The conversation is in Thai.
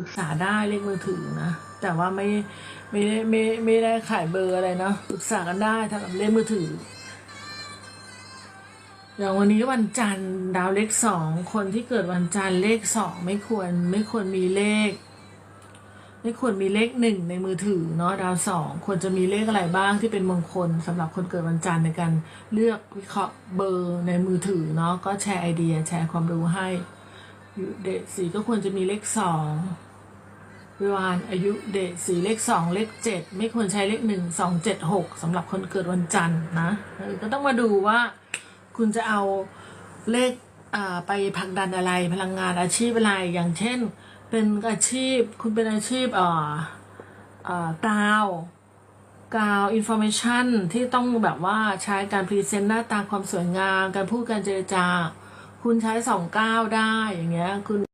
รึกษาได้เลขมือถือนะ แต่ว่าไม่ไม่ได้ไม่ไม่ได้ขายเบอร์อะไรเนาะปรึกษากันได้สำหรับเลขมือถืออย่างวันนี้วันจันทร์ดาวเลขสองคนที่เกิดวันจันทร์เลขสองไม่ควรไม่ควรมีเลข ไม่ควรมีเลขหนึ่งในมือถือเนาะดาวสองควรจะมีเลขอะไรบ้างที่เป็นมงคลสำหรับคนเกิดวันจันทร์ในการเลือกวิเคราะห์เบอร์ในมือถือเนาะก็แชร์ไอเดียแชร์ความรู้ให้อยู่เดทสีก็ควรจะมีเลขสอง วิวานอายุเดทสีเลขสองเลขเจ็ดไม่ควรใช้เลขหนึ่งสองเจ็ดหกสำหรับคนเกิดวันจันทร์นะก็ต้องมาดูว่าคุณจะเอาเลขไปผลักดันอะไรพลังงานอาชีพอะไรอย่างเช่น เป็นอาชีพคุณเป็นอาชีพอ่าอ่ากาวกาวอินโฟเมชันที่ต้องแบบว่าใช้การพรีเซนต์หน้าตาความสวยงาม การพูดการเจรจา คุณใช้สองก้าวได้อย่างเงี้ยคุณ